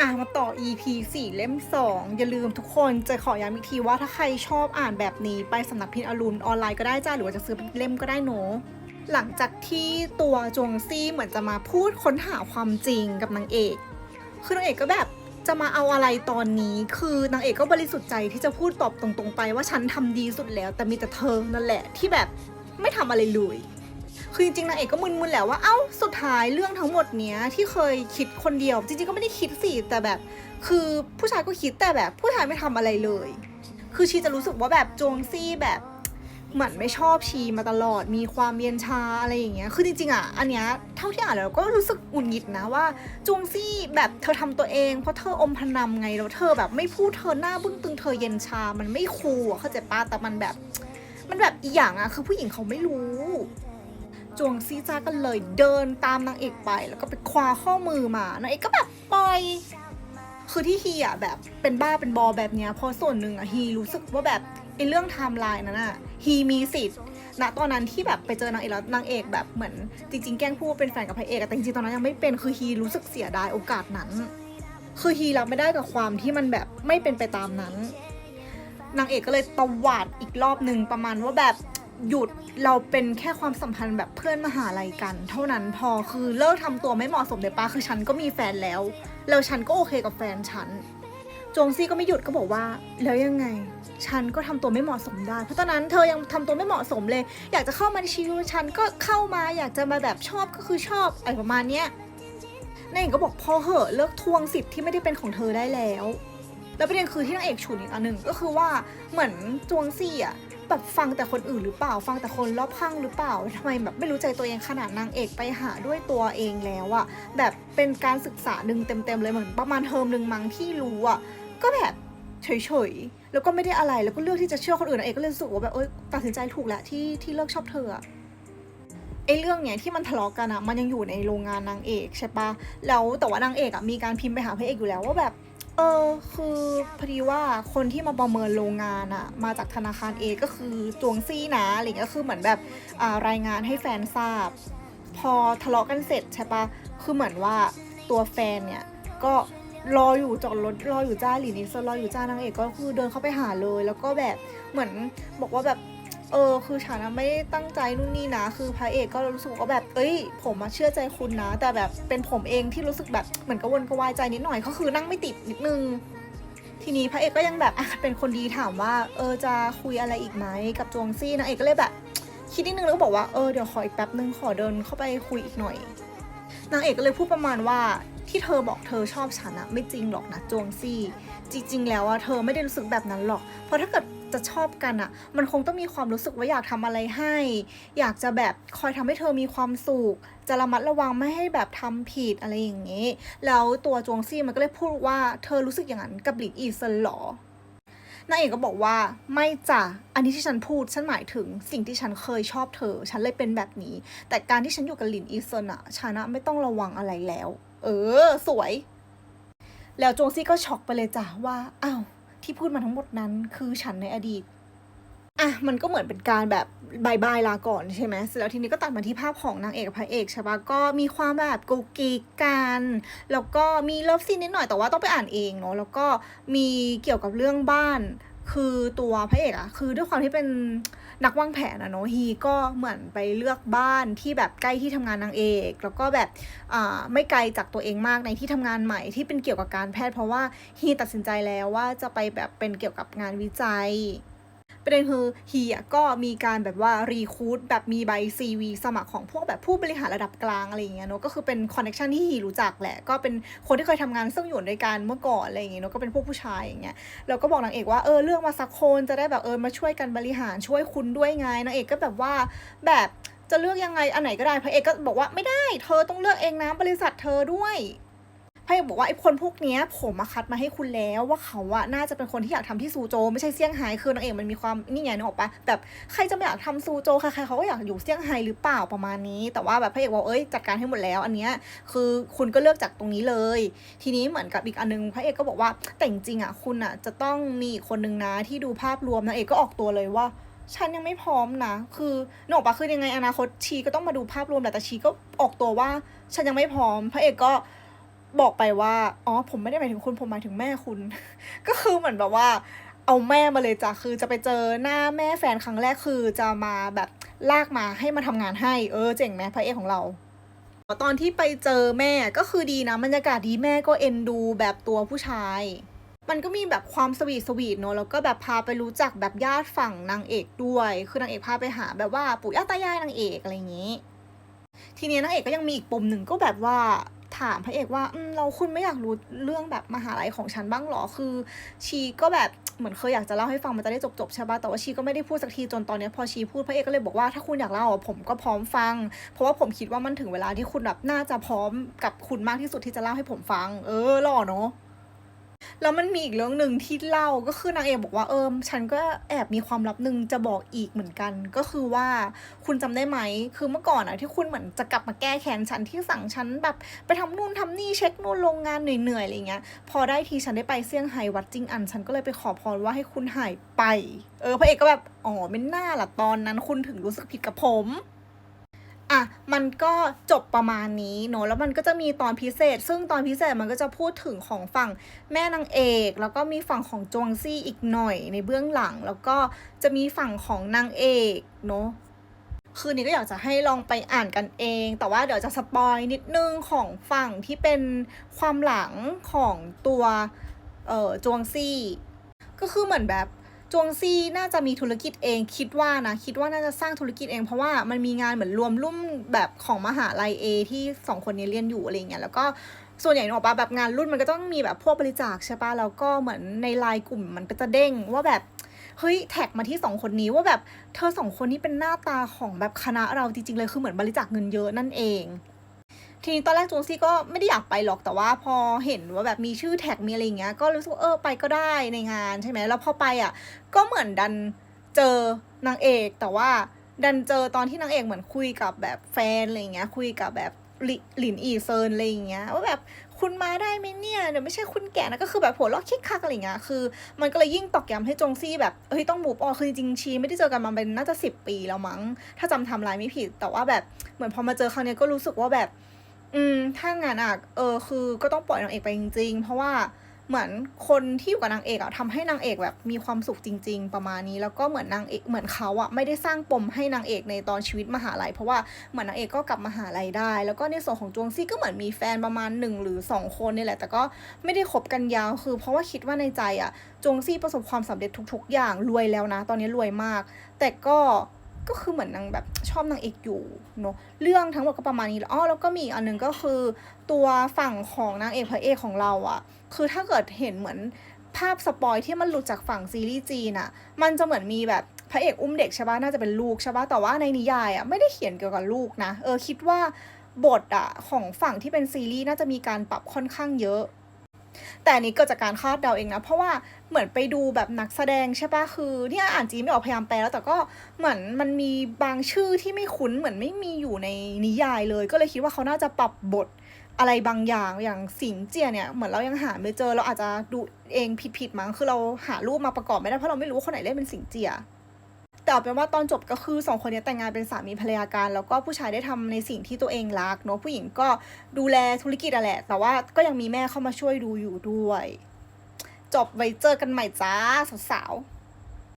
อะมาต่อ EP 4 เล่ม 2 อย่าลืมทุกคนจะขอย้ำอีกทีว่าถ้าใครชอบอ่านแบบนี้ไปสำนักพิมพ์อรุณออนไลน์ก็ได้จ้าหรือว่าจะซื้อเป็นเล่มก็ได้เนอะหลังจากที่ตัวจวงซี่เหมือนจะมาพูดค้นหาความจริงกับนางเอก คือนางเอกก็แบบจะมาเอาอะไรตอนนี้ คือนางเอกก็บริสุทธิ์ใจที่จะพูดตอบตรงๆไปว่าฉันทำดีสุดแล้ว แต่มีแต่เธอนั่นแหละที่แบบไม่ทำอะไรเลย คือจริงๆนางเอกก็มึนๆแหละว่า เอ้า สุดท้ายเรื่องทั้งหมดเนี้ยที่เคยคิดคนเดียว จริงๆก็ไม่ได้คิดสิ แต่แบบ คือผู้ชายก็คิดแต่แบบ ผู้ชายไม่ทำอะไรเลย คือชีจะรู้สึกว่าแบบจงซี่แบบเหมือนไม่ชอบชีมาตลอด มีความเย็นชาอะไรอย่างเงี้ย คือจริงๆอะ อันเนี้ยเท่าที่อ่านแล้วก็รู้สึกหงุดหงิดนะว่าจวงซี่แบบเธอทำตัวเอง เพราะเธออมพนำไงแล้วเธอแบบไม่พูดเธอหน้าบึ้งตึงเธอเย็นชา มันไม่คูลเข้าใจปะแต่มันแบบ มันแบบอีกอย่างอะคือผู้หญิงเขาไม่รู้ จวงซีจ้าก็เลยเดินตามนางเอกไปแล้วก็ไปคว้าข้อมือมานางเอกก็แบบปล่อยคือที่ฮีอะแบบเป็นบ้าเป็นบอแบบเนี้ยเพราะส่วนหนึ่งอะฮีรู้สึกว่าแบบไอ้เรื่องไทม์ไลน์นั้นอะฮีมีสิทธิ์ณตอนนั้นที่แบบไปเจอนางเอกแล้วนางเอกแบบเหมือนจริง ๆ แกล้งพูดว่าเป็นแฟนกับพระเอกแต่จริงๆตอนนั้นยังไม่เป็นคือฮีรู้สึกเสียดายโอกาสนั้น คือฮีรับไม่ได้กับความที่มันแบบไม่เป็นไปตามนั้นนางเอกก็เลยตวาดอีกรอบหนึ่งประมาณว่าแบบ หยุดเราเป็นแค่ความสัมพันธ์แบบเพื่อนมหาลัยกัน เท่านั้นพอคือเลิกทำตัวไม่เหมาะสมเดี๋ยวป้าคือฉันก็มีแฟนแล้ว แล้วฉันก็โอเคกับแฟนฉัน จงซี่ก็ไม่หยุดก็บอกว่า แล้วยังไง ฉันก็ทำตัวไม่เหมาะสมได้ เพราะตอนนั้นเธอยังทำตัวไม่เหมาะสมเลย อยากจะเข้ามาในชีวิตฉันก็เข้ามาอยากจะมาแบบชอบก็คือชอบอะไรประมาณเนี้ยนางเอกก็บอกพอเหอะเลิกทวงสิทธิ์ที่ไม่ได้เป็นของเธอได้แล้ว แล้วประเด็นคือที่นางเอกฉุนอีกอันหนึ่งก็คือว่าเหมือนจวงซี่อะ แบบฟังแต่คนอื่นหรือเปล่า ฟังแต่คนรอบข้างหรือเปล่าทำไมแบบไม่รู้ใจตัวเองขนาดนางเอกไปหาด้วยตัวเองแล้วอะแบบเป็นการศึกษาหนึ่งเต็มๆเลยเหมือนประมาณเทอมหนึ่งมั้งที่รู้อะก็แบบเฉยๆ แล้วก็ไม่ได้อะไร แล้วก็เลือกที่จะเชื่อคนอื่นนางเอกก็เลยรู้สึกว่าแบบเอ้ยตัดสินใจถูกแล้วที่ที่เลิกชอบเธออะไอ้เรื่องเนี้ยที่มันทะเลาะกันอะมันยังอยู่ในโรงงานนางเอกใช่ปะแล้วแต่ว่านางเอกอะมีการพิมพ์ไปหาพระเอกอยู่แล้วว่าแบบ เออคือพอดีว่าคนที่มาประเมินโรงงานอะมาจากธนาคารเอก็คือจวงซี่นะอะไรเงี้ยก็คือเหมือนแบบรายงานให้แฟนทราบ พอทะเลาะกันเสร็จใช่ปะคือเหมือนว่าตัวแฟนเนี่ยก็รออยู่จอดรถรออยู่จ้าหลินิสรออยู่จ้านางเอกก็คือเดินเข้าไปหาเลย แล้วก็แบบเหมือนบอกว่าแบบ เออคือฉันะไม่ได้ตั้งใจนู่นนี่นะ คือพระเอกก็รู้สึกว่าแบบเอ้ย ผมมาเชื่อใจคุณนะ แต่แบบเป็นผมเองที่รู้สึกแบบเหมือนกระวนกระวายใจนิดหน่อยก็คือนั่งไม่ติดนิดนึง ทีนี้พระเอกก็ยังแบบเป็นคนดีถามว่า เออจะคุยอะไรอีกไหมกับจวงซี่นางเอกก็เลยแบบ คิดนิดนึงแล้วก็บอกว่าเออเดี๋ยวขออีกแป๊บนึงขอเดินเข้าไปคุยอีกหน่อยนางเอกก็เลยพูดประมาณว่าที่เธอบอกเธอชอบฉันอะไม่จริงหรอกนะจวงซี่ จริง ๆ แล้วอะเธอไม่ได้รู้สึกแบบนั้นหรอก เพราะถ้าเกิด จะชอบกันอะมันคงต้องมีความรู้สึกว่าอยากทำอะไรให้ อยากจะแบบคอยทำให้เธอมีความสุข จะระมัดระวังไม่ให้แบบทำผิดอะไรอย่างนี้ แล้วตัวจวงซี่มันก็เลยพูดว่าเธอรู้สึกอย่างนั้นกับหลินอีเซนหรอนางเอกก็บอกว่าไม่จ้ะ อันนี้ที่ฉันพูด ฉันหมายถึงสิ่งที่ฉันเคยชอบเธอ ฉันเลยเป็นแบบนี้ แต่การที่ฉันอยู่กับหลินอีเซนอะฉันอะไม่ต้องระวังอะไรแล้ว เออ สวย แล้วจวงซี่ก็ช็อกไปเลยจ้ะว่า อ้าว ที่พูดมาทั้งหมดนั้นคือฉันในอดีตอะมันก็เหมือนเป็นการแบบบายบายลาก่อนใช่ไหมเสร็จแล้วทีนี้ก็ตัดมาที่ภาพของนางเอกพระเอกใช่ปะก็มีความแบบกุกกิกกัน แล้วก็มีเลิฟซีนนิดหน่อยแต่ว่าต้องไปอ่านเองเนาะแล้วก็มีเกี่ยวกับเรื่องบ้าน คือตัวพระเอกอะคือด้วยความที่เป็น นักวางแผนอะเนาะฮีก็เหมือนไปเลือกบ้านที่แบบใกล้ที่ทำงานนางเอก แล้วก็แบบอ่าไม่ไกลจากตัวเองมากในที่ทำงานใหม่ที่เป็นเกี่ยวกับการแพทย์ เพราะว่าฮีตัดสินใจแล้วว่าจะไปแบบเป็นเกี่ยวกับงานวิจัย ประเด็นคือฮีอะก็มีการแบบว่ารีคูดแบบมีใบ CV สมัครของพวกแบบผู้บริหารระดับกลางอะไรอย่างเงี้ยเนอะก็คือเป็นคอนเนคชันที่ฮีรู้จักแหละ ก็เป็นคนที่เคยทำงานซึ่งอยู่ด้วยกันเมื่อก่อนอะไรอย่างเงี้ยเนอะก็เป็นพวกผู้ชายอย่างเงี้ยแล้วก็บอกนางเอกว่าเออเลือกมาสักคนจะได้แบบเออมาช่วยกันบริหารช่วยคุณด้วยไงนางเอกก็แบบว่าแบบจะเลือกยังไงอันไหนก็ได้พระเอกก็บอกว่าไม่ได้ เธอต้องเลือกเองนะบริษัทเธอด้วย พระเอกบอกว่าไอ้คนพวกเนี้ยผมมาคัดมาให้คุณแล้วว่าเขาอะน่าจะเป็นคนที่อยากทำที่ซูโจ ไม่ใช่เซี่ยงไฮ้คือนางเอกมันมีความนี่ไงนึกออกปะแบบใครจะไม่อยากทำซูโจใครๆเขาก็อยากอยู่เซี่ยงไฮ้หรือเปล่าประมาณนี้ แต่ว่าแบบพระเอกบอกเอ้ยจัดการให้หมดแล้ว อันเนี้ยคือคุณก็เลือกจากตรงนี้เลย ทีนี้เหมือนกับอีกอันนึงพระเอกก็บอกว่าแต่จริงอะคุณอะจะต้องมีคนนึงนะที่ดูภาพรวมนางเอกก็ออกตัวเลยว่าฉันยังไม่พร้อมนะ คือนึกออกปะคือยังไงอนาคตชีก็ต้องมาดูภาพรวมแหละแต่ชีก็ออกตัวว่า ฉันยังไม่พร้อม พระเอกก็ บอกไปว่า อ๋อ ผมไม่ได้หมายถึงคุณ ผมหมายถึงแม่คุณ ก็คือเหมือนแบบว่า เอาแม่มาเลยจ้ะ คือจะไปเจอหน้าแม่แฟนครั้งแรกคือจะมาแบบลากมาให้มาทำงานให้ เออ เจ๋งไหมพระเอกของเรา ตอนที่ไปเจอแม่ก็คือดีนะบรรยากาศดีแม่ก็เอ็นดูแบบตัวผู้ชาย มันก็มีแบบความสวีทสวีทเนอะแล้วก็แบบพาไปรู้จักแบบญาติฝั่งนางเอกด้วย คือนางเอกพาไปหาแบบว่าปู่ย่าตายายนางเอกอะไรอย่างนี้ ทีนี้นางเอกก็ยังมีอีกปมหนึ่งก็แบบว่า ถามพระเอกว่าเราคุณไม่อยากรู้เรื่องแบบมหาลัยของฉันบ้างหรอ คือ ชีก็แบบเหมือนเคยอยากจะเล่าให้ฟังมันจะได้จบๆใช่ปะแต่ว่าชีก็ไม่ได้พูดสักทีจนตอนนี้พอชีพูดพระเอกก็เลยบอกว่าถ้าคุณอยากเล่าอะผมก็พร้อมฟัง เพราะว่าผมคิดว่ามันถึงเวลาที่คุณแบบน่าจะพร้อมกับคุณมากที่สุดที่จะเล่าให้ผมฟัง เออหล่อเนาะ แล้วมันมีอีกเรื่องหนึ่งที่เล่าก็คือนางเอกบอกว่าเออฉันก็แอบมีความลับหนึ่งจะบอกอีกเหมือนกัน ก็คือว่าคุณจำได้ไหม คือเมื่อก่อนอะที่คุณเหมือนจะกลับมาแก้แค้นฉันที่สั่งฉันแบบไปทำนู่นทำนี่เช็คนู่นโรงงานเหนื่อยๆอะไรเงี้ย พอได้ทีฉันได้ไปเซี่ยงไฮ้วัดจิงอัน ฉันก็เลยไปขอพรว่าให้คุณหายไป เออพระเอกก็แบบอ๋อไม่น่าล่ะตอนนั้นคุณถึงรู้สึกผิดกับผม อะมันก็จบประมาณนี้เนอะแล้วมันก็จะมีตอนพิเศษ ซึ่งตอนพิเศษมันก็จะพูดถึงของฝั่งแม่นางเอก แล้วก็มีฝั่งของจวงซี่อีกหน่อยในเบื้องหลัง แล้วก็จะมีฝั่งของนางเอกเนอะคืนนี้ก็อยากจะให้ลองไปอ่านกันเอง แต่ว่าเดี๋ยวจะสปอยนิดนึงของฝั่งที่เป็นความหลังของตัวเอ่อจวงซี่ ก็คือเหมือนแบบ จวงซี่น่าจะมีธุรกิจเองคิดว่านะ คิดว่าน่าจะสร้างธุรกิจเอง เพราะว่ามันมีงานเหมือนรวมรุ่มแบบของมหาลัยเอที่สองคนนี้เรียนอยู่อะไรเงี้ยแล้วก็ส่วนใหญ่นึกออกปะแบบงานรุ่นมันก็ต้องมีแบบพวกบริจาคใช่ปะแล้วก็เหมือนในไลน์กลุ่มมันก็จะเด้งว่าแบบเฮ้ยแท็กมาที่สองคนนี้ว่าแบบเธอสองคนนี้เป็นหน้าตาของแบบคณะเราจริงๆเลยคือเหมือนบริจาคเงินเยอะนั่นเอง ทีนี้ตอนแรกจวงซี่ก็ไม่ได้อยากไปหรอกแต่ว่าพอเห็นว่าแบบมีชื่อแท็กมีอะไรอย่างเงี้ยก็รู้สึกเออไปก็ได้ในงานใช่ไหมแล้วพอไปอะก็เหมือนดันเจอนางเอกแต่ว่าดันเจอตอนที่นางเอกเหมือนคุยกับแบบแฟนอะไรเงี้ยคุยกับแบบหลินอีเซินอะไรอย่างเงี้ยว่าแบบคุณมาได้ไหมเนี่ยเดี๋ยวไม่ใช่คุณแก่นะก็คือแบบหัวเราะคิกคักอะไรเงี้ยคือ มันก็เลยยิ่งตอกย้ำให้จงซี่แบบเฮ้ยต้องมูฟออนคือจริงๆชีไม่ได้เจอกันมาเป็นน่าจะสิบปีแล้วมั้ง ถ้าจำทำลายไม่ผิดแต่ว่าแบบเหมือนพอมาเจอครั้งนี้ก็รู้สึกว่าแบบ อืมถ้างานอะเออคือก็ต้องปล่อยนางเอกไปจริง ๆ เพราะว่าเหมือนคนที่อยู่กับนางเอกอะทำให้นางเอกแบบมีความสุขจริง ๆ ประมาณนี้ แล้วก็เหมือนนางเอกเหมือนเขาอะไม่ได้สร้างปมให้นางเอกในตอนชีวิตมหาลัย เพราะว่าเหมือนนางเอกก็กลับมหาลัยได้ แล้วก็ในส่วนของจวงซี่ก็เหมือนมีแฟนประมาณหนึ่งหรือสองคนนี่แหละ แต่ก็ไม่ได้คบกันยาวคือ เพราะว่าคิดว่าในใจอะจวงซี่ประสบความสำเร็จทุก ๆ อย่างรวยแล้วนะ ตอนนี้รวยมาก แต่ก็ ก็คือเหมือนนางแบบชอบนางเอกอยู่เนอะเรื่องทั้งหมดก็ประมาณนี้แล้วอ๋อแล้วก็มีอีกอันหนึงก็คือ ตัวฝั่งของนางเอกพระเอกของเราอะคือถ้าเกิดเห็นเหมือนภาพสปอยที่มันหลุดจากฝั่งซีรีส์จีนอะมันจะเหมือนมีแบบพระเอกอุ้มเด็กใช่ปะน่าจะเป็นลูกใช่ปะแต่ว่าในนิยายอะไม่ได้เขียนเกี่ยวกับลูกนะ เออคิดว่าบทอะของฝั่งที่เป็นซีรีส์น่าจะมีการปรับค่อนข้างเยอะ แต่อันนี้เกิดจากการคาดเดาเองนะ เพราะว่าเหมือนไปดูแบบนักแสดงใช่ปะคือเนี่ยอ่านจีนไม่ออกพยายามแปลแล้วแต่ก็เหมือนมันมีบางชื่อที่ไม่คุ้นเหมือนไม่มีอยู่ในนิยายเลย ก็เลยคิดว่าเขาน่าจะปรับบทอะไรบางอย่างอย่างสิงเจียเนี่ยเหมือนเรายังหาไม่เจอเราอาจจะดูเองผิดๆมั้งคือเราหารูปมาประกอบไม่ได้เพราะเราไม่รู้ว่าคนไหนเล่นเป็นสิงเจีย แต่เอาเป็นว่าตอนจบก็คือสองคนนี้แต่งงานเป็นสามีภรรยากัน แล้วก็ผู้ชายได้ทำในสิ่งที่ตัวเองรักเนาะผู้หญิงก็ดูแลธุรกิจอะแหละ แต่ว่าก็ยังมีแม่เข้ามาช่วยดูอยู่ด้วย จบไว้เจอกันใหม่จ้าสาวๆ